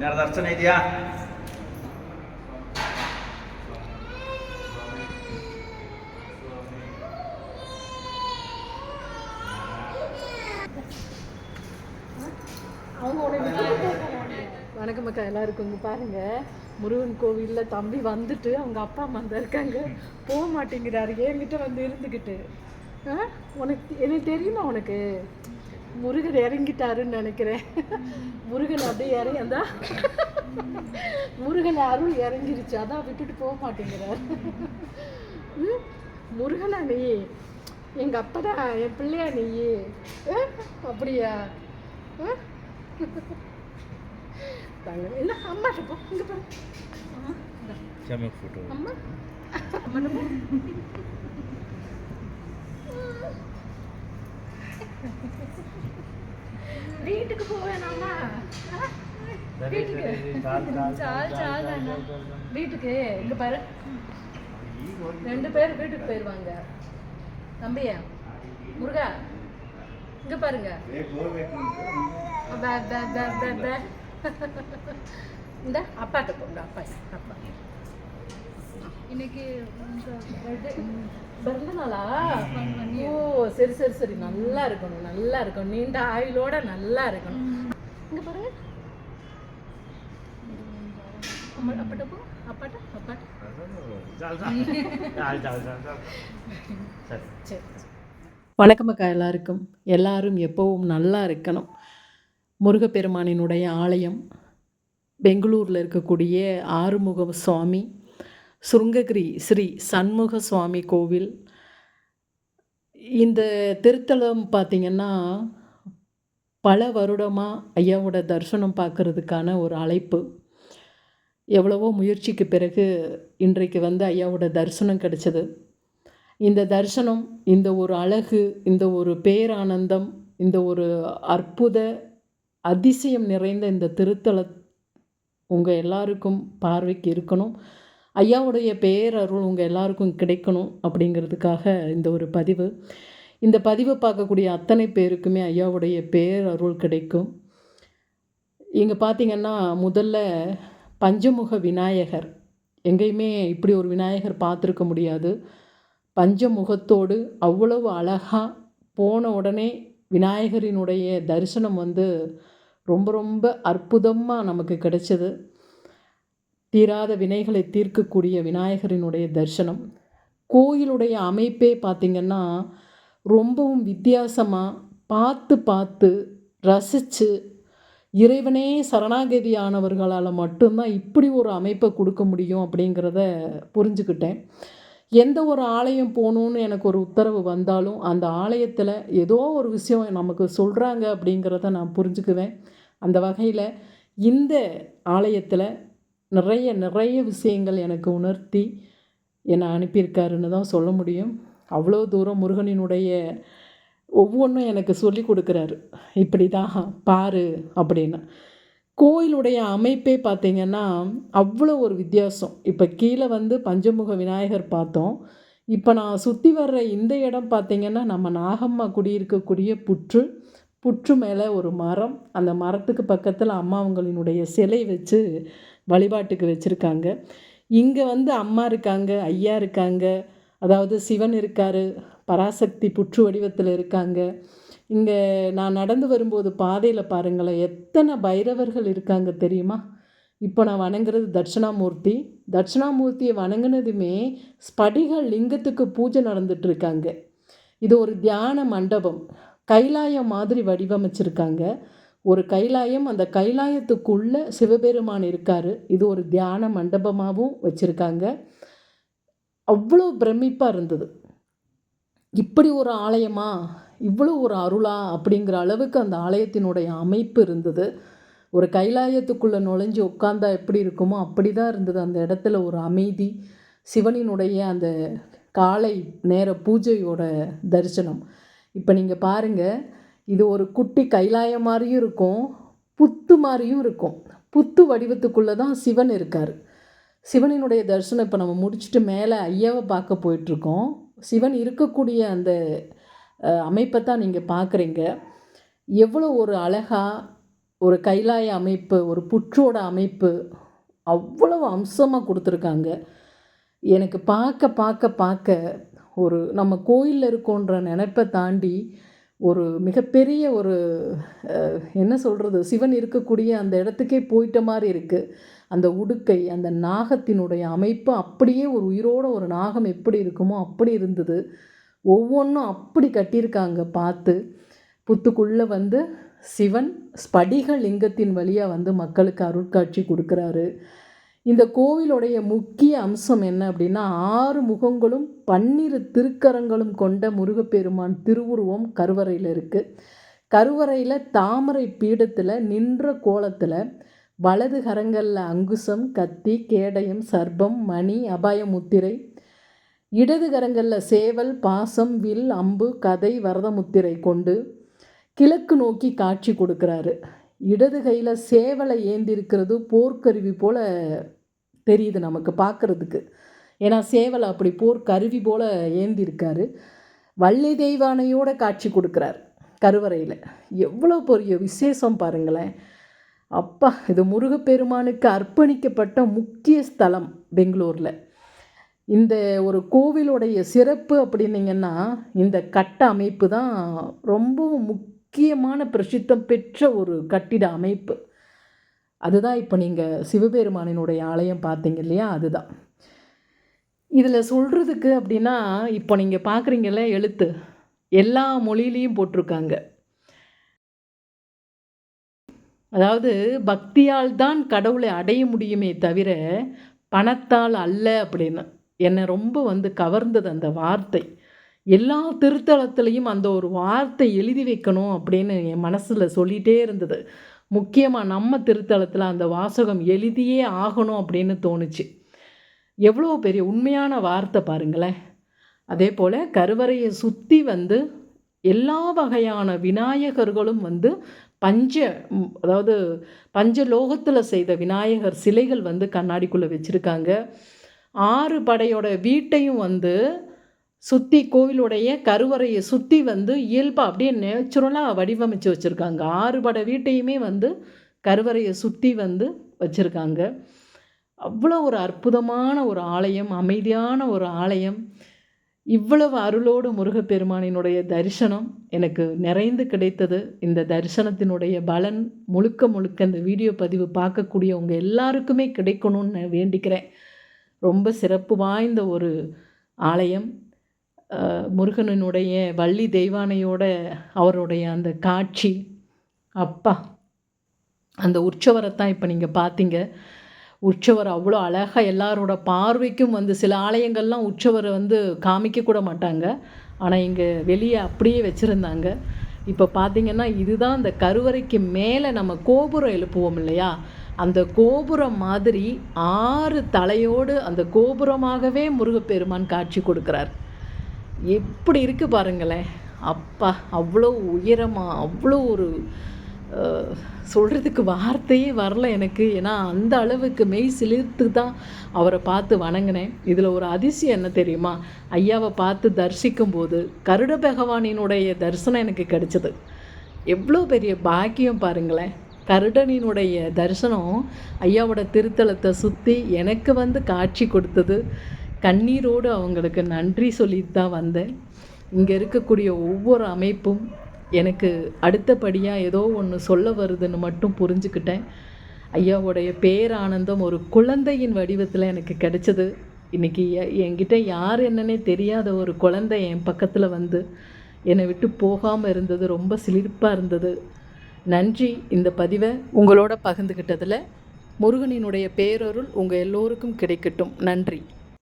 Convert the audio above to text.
ಯಾರ ದರ್ಶನ ಇದೆಯಾ அவங்க வணக்கம் அக்கா எல்லாருக்கும் இங்கே பாருங்க முருகன் கோவிலில் தம்பி வந்துட்டு அவங்க அப்பா அம்மா தான் இருக்காங்க போக மாட்டேங்கிறாரு என்கிட்ட வந்து இருந்துக்கிட்டு ஆ உனக்கு எனக்கு தெரியுமா உனக்கு முருகன் இறங்கிட்டாருன்னு நினைக்கிறேன். முருகன் அப்படியே இறங்கியிருந்தா முருகன் அருள் இறங்கிருச்சு. அதான் விட்டுட்டு போக மாட்டேங்கிறார். முருகனா நீ? எங்கள் அப்பா தான் என் பிள்ளையா நீ? அப்படியா? இல்லை அம்மா போ அம்மா. அம்மா வீட்டுக்கு போவேணாமா? வீட்டுக்கு. இங்க பாரு. ரெண்டு பேர் வீட்டுக்கு போயிடுவாங்க தம்பியா முருகா இங்க பாருங்க. இந்த அப்பாட்ட போங்க அப்பா அப்பா. இன்னைக்கு பிறந்த நாளா ஓ சரி சரி சரி. நல்லா இருக்கணும் நல்லா இருக்கணும். நீண்ட ஆயுளோட நல்லா இருக்கணும். இங்க பாருங்க. அம்மா அப்பாட்ட போ. அப்பாட்ட அப்பாட்ட. சரி. வணக்கம் அக்கா எல்லாருக்கும். எல்லாரும் எப்பவும் நல்லா இருக்கணும். முருகப்பெருமானினுடைய ஆலயம் பெங்களூரில் இருக்கக்கூடிய ஆறுமுக சுவாமி சுருங்ககிரி ஸ்ரீ சண்முக சுவாமி கோவில். இந்த திருத்தலம் பார்த்திங்கன்னா பல வருடமாக ஐயாவோட தரிசனம் பார்க்கறதுக்கான ஒரு அழைப்பு. எவ்வளவோ முயற்சிக்கு பிறகு இன்றைக்கு வந்து ஐயாவோட தரிசனம் கிடைச்சது. இந்த தரிசனம் இந்த ஒரு அழகு இந்த ஒரு பேரானந்தம் இந்த ஒரு அற்புத அதிசயம் நிறைந்த இந்த திருத்தல உங்கள் எல்லாருக்கும் பார்வைக்கு இருக்கணும். ஐயாவுடைய பேரருள் உங்கள் எல்லாருக்கும் கிடைக்கணும் அப்படிங்கிறதுக்காக இந்த ஒரு பதிவு. இந்த பதிவை பார்க்கக்கூடிய அத்தனை பேருக்குமே ஐயாவுடைய பேரருள் கிடைக்கும். இங்கே பார்த்தீங்கன்னா முதல்ல பஞ்சமுக விநாயகர். எங்கேயுமே இப்படி ஒரு விநாயகர் பார்த்துருக்க முடியாது. பஞ்சமுகத்தோடு அவ்வளவு அழகாக போன உடனே விநாயகரினுடைய தரிசனம் வந்து ரொம்ப ரொம்ப அற்புதமாக நமக்கு கிடைச்சது. தீராத வினைகளை தீர்க்கக்கூடிய விநாயகரினுடைய தரிசனம். கோயிலுடைய அமைப்பே பார்த்திங்கன்னா ரொம்பவும் வித்தியாசமாக பார்த்து பார்த்து ரசித்து இறைவனே சரணாகதி ஆனவர்களால் மட்டும்தான் இப்படி ஒரு அமைப்பை கொடுக்க முடியும் அப்படிங்கிறத புரிஞ்சுக்கிட்டேன். எந்த ஒரு ஆலயம் போகணுன்னு எனக்கு ஒரு உத்தரவு வந்தாலும் அந்த ஆலயத்தில் ஏதோ ஒரு விஷயம் நமக்கு சொல்கிறாங்க அப்படிங்கிறத நான் புரிஞ்சுக்குவேன். அந்த வகையில் இந்த ஆலயத்தில் நிறைய நிறைய விஷயங்கள் எனக்கு உணர்த்தி என்னை அனுப்பியிருக்காருன்னு தான் சொல்ல முடியும். அவ்வளோ தூரம் முருகனினுடைய ஒவ்வொன்றும் எனக்கு சொல்லி கொடுக்குறாரு. இப்படி தான் பாரு அப்படின்னு. கோயிலுடைய அமைப்பே பார்த்திங்கன்னா அவ்வளோ ஒரு வித்தியாசம். இப்போ கீழே வந்து பஞ்சமுக விநாயகர் பார்த்தோம். இப்போ நான் சுற்றி வர்ற இந்த இடம் பார்த்திங்கன்னா நம்ம நாகம்மா குடியிருக்கக்கூடிய புற்று. புற்று மேலே ஒரு மரம் அந்த மரத்துக்கு பக்கத்தில் அம்மாவங்களினுடைய சிலை வச்சு வழிபாட்டுக்கு வச்சுருக்காங்க. இங்கே வந்து அம்மா இருக்காங்க ஐயா இருக்காங்க அதாவது சிவன் இருக்கார் பராசக்தி புற்று வடிவத்தில் இருக்காங்க. இங்கே நான் நடந்து வரும்போது பாதையில் பாருங்களேன் எத்தனை பைரவர்கள் இருக்காங்க தெரியுமா? இப்போ நான் வணங்குறது தட்சிணாமூர்த்தி. தட்சிணாமூர்த்தியை வணங்கினதுமே ஸ்படிக லிங்கத்துக்கு பூஜை நடந்துட்டு இருக்காங்க. இது ஒரு தியான மண்டபம். கைலாயம் மாதிரி வடிவமைச்சிருக்காங்க. ஒரு கைலாயம் அந்த கைலாயத்துக்குள்ளே சிவபெருமான் இருக்கார். இது ஒரு தியான மண்டபமாகவும் வச்சுருக்காங்க. அவ்வளோ பிரமிப்பாக இருந்தது. இப்படி ஒரு ஆலயமா? இவ்வளோ ஒரு அருளா? அப்படிங்கிற அளவுக்கு அந்த ஆலயத்தினுடைய அமைப்பு இருந்தது. ஒரு கைலாயத்துக்குள்ளே நுழைஞ்சு உட்காந்தா எப்படி இருக்குமோ அப்படி தான் இருந்தது. அந்த இடத்துல ஒரு அமைதி சிவனினுடைய அந்த காலை நேர பூஜையோட தரிசனம். இப்போ நீங்கள் பாருங்கள் இது ஒரு குட்டி கைலாயம் மாதிரியும் இருக்கும் புத்து மாதிரியும் இருக்கும். புத்து வடிவத்துக்குள்ளே தான் சிவன் இருக்கார். சிவனினுடைய தரிசனம் இப்போ நம்ம முடிச்சுட்டு மேலே ஐயாவை பார்க்க போயிட்டுருக்கோம். சிவன் இருக்கக்கூடிய அந்த அமைப்பை தான் நீங்கள் பார்க்குறீங்க எவ்வளோ ஒரு அழகாக ஒரு கைலாய அமைப்பு ஒரு புற்றோட அமைப்பு அவ்வளவு அம்சமாக கொடுத்துருக்காங்க. எனக்கு பார்க்க பார்க்க பார்க்க ஒரு நம்ம கோயிலில் இருக்கோன்ற நினைப்பை தாண்டி ஒரு மிகப்பெரிய ஒரு என்ன சொல்கிறது சிவன் இருக்கக்கூடிய அந்த இடத்துக்கே போயிட்ட மாதிரி இருக்குது அந்த உடுக்கை அந்த நாகத்தினுடைய அமைப்பு அப்படியே ஒரு உயிரோட ஒரு நாகம் எப்படி இருக்குமோ அப்படி இருந்தது. ஒவ்வொன்றும் அப்படி கட்டியிருக்காங்க பார்த்து புத்துக்குள்ளே வந்து சிவன் ஸ்படிக லிங்கத்தின் வழியாக வந்து மக்களுக்கு அருட்காட்சி கொடுக்குறாரு. இந்த கோவிலுடைய முக்கிய அம்சம் என்ன அப்படின்னா ஆறு முகங்களும் பன்னிரு திருக்கரங்களும் கொண்ட முருகப்பெருமான் திருவுருவம் கருவறையில் இருக்குது கருவறையில் தாமரை பீடத்தில் நின்ற கோலத்தில் வலது கரங்களில் அங்குசம் கத்தி கேடயம் சர்பம் மணி அபாய முத்திரை இடது கரங்களில் சேவல் பாசம் வில் அம்பு கதை வரத முத்திரை கொண்டு கிழக்கு நோக்கி காட்சி கொடுக்குறாரு. இடது கையில் சேவலை ஏந்திருக்கிறது போர்க்கருவி போல் தெரியுது நமக்கு பார்க்குறதுக்கு ஏன்னா சேவலை அப்படி போர்க்கருவி போல் ஏந்திருக்காரு. வள்ளி தெய்வானையோட காட்சி கொடுக்குறார் கருவறையில். எவ்வளோ பெரிய விசேஷம் பாருங்களேன். அப்பா இது முருகப்பெருமானுக்கு அர்ப்பணிக்கப்பட்ட முக்கிய ஸ்தலம் பெங்களூரில். இந்த ஒரு கோவிலுடைய சிறப்பு அப்படின்னீங்கன்னா இந்த கட்ட அமைப்பு தான் ரொம்பவும் முக் முக்கியமான பிரசித்தம் பெற்ற ஒரு கட்டிட அமைப்பு. அதுதான் இப்போ நீங்கள் சிவபெருமானினுடைய ஆலயம் பார்த்தீங்க இல்லையா? அதுதான். இதில் சொல்கிறதுக்கு அப்படின்னா இப்போ நீங்கள் பார்க்குறீங்கல்ல எழுத்து. எல்லா மொழியிலையும் போட்டிருக்காங்க. அதாவது பக்தியால் தான் கடவுளை அடைய முடியுமே தவிர பணத்தால் அல்ல அப்படின்னு. என்னை ரொம்ப வந்து கவர்ந்தது அந்த வார்த்தை. எல்லா திருத்தலத்துலேயும் அந்த ஒரு வார்த்தை எழுதி வைக்கணும் அப்படின்னு என் மனசில் சொல்லிகிட்டே இருந்தது. முக்கியமாக நம்ம திருத்தலத்தில் அந்த வாசகம் எழுதியே ஆகணும் அப்படின்னு தோணுச்சு. எவ்வளோ பெரிய உண்மையான வார்த்தை பாருங்களேன். அதே போல் கருவறையை சுற்றி வந்து எல்லா வகையான விநாயகர்களும் வந்து பஞ்ச அதாவது பஞ்ச லோகத்தில் செய்த விநாயகர் சிலைகள் வந்து கண்ணாடிக்குள்ளே வச்சுருக்காங்க. ஆறு படையோட வீட்டையும் வந்து சுற்றி கோவிலுடைய கருவறையை சுற்றி வந்து இயல்பாக அப்படியே நேச்சுரலாக வடிவமைச்சு வச்சுருக்காங்க. ஆறுபட வீட்டையுமே வந்து கருவறையை சுற்றி வந்து வச்சுருக்காங்க. அவ்வளோ ஒரு அற்புதமான ஒரு ஆலயம் அமைதியான ஒரு ஆலயம். இவ்வளவு அருளோடு முருகப்பெருமானினுடைய தரிசனம் எனக்கு நிறைந்து கிடைத்தது. இந்த தரிசனத்தினுடைய பலன் முழுக்க முழுக்க இந்த வீடியோ பதிவு பார்க்கக்கூடியவங்க எல்லாருக்குமே கிடைக்கணும்னு நான் வேண்டிக்கிறேன். ரொம்ப சிறப்பு வாய்ந்த ஒரு ஆலயம். முருகனினுடைய வள்ளி தெய்வானையோட அவருடைய அந்த காட்சி. அப்பா அந்த உற்சவரைத்தான் இப்போ நீங்கள் பார்த்தீங்க உற்சவர் அவ்வளோ அழகாக எல்லாரோட பார்வைக்கும் வந்து சில ஆலயங்கள்லாம் உற்சவரை வந்து காமிக்க கூட மாட்டாங்க. ஆனால் இங்கே வெளியே அப்படியே வச்சுருந்தாங்க. இப்போ பார்த்தீங்கன்னா இதுதான் அந்த கருவறைக்கு மேலே நம்ம கோபுரம் எழுப்புவோம் இல்லையா? அந்த கோபுரம் மாதிரி ஆறு தலையோடு அந்த கோபுரமாகவே முருகப்பெருமான் காட்சி கொடுக்குறார். எப்படி இருக்கு பாருங்களேன் அப்பா அவ்வளோ உயரமாக அவ்வளோ ஒரு சொல்கிறதுக்கு வார்த்தையே வரல எனக்கு. ஏன்னா அந்த அளவுக்கு மெய் சிலிர்த்து தான் அவரை பார்த்து வணங்கினேன். இதில் ஒரு அதிசயம் என்ன தெரியுமா? ஐயாவை பார்த்து தரிசிக்கும் போது கருட பகவானினுடைய தரிசனம் எனக்கு கிடைச்சது. எவ்வளோ பெரிய பாக்கியம் பாருங்களேன் கருடனினுடைய தரிசனம் ஐயாவோட திருத்தலத்தை சுற்றி எனக்கு வந்து காட்சி கொடுத்தது. கண்ணீரோடு அவங்களுக்கு நன்றி சொல்லிட்டு தான் வந்தேன். இங்கே இருக்கக்கூடிய ஒவ்வொரு அமைப்பும் எனக்கு அடுத்தபடியாக ஏதோ ஒன்று சொல்ல வருதுன்னு மட்டும் புரிஞ்சுக்கிட்டேன். ஐயாவுடைய பேரானந்தம் ஒரு குழந்தையின் வடிவத்தில் எனக்கு கிடைச்சது. இன்றைக்கி என்கிட்ட யார் என்னன்னே தெரியாத ஒரு குழந்தை என் பக்கத்தில் வந்து என்னை விட்டு போகாமல் இருந்தது ரொம்ப சிலிர்ப்பாக இருந்தது. நன்றி இந்த பதிவை உங்களோட பகிர்ந்துக்கிட்டதில் முருகனினுடைய பேரருள் உங்கள் எல்லோருக்கும் கிடைக்கட்டும். நன்றி.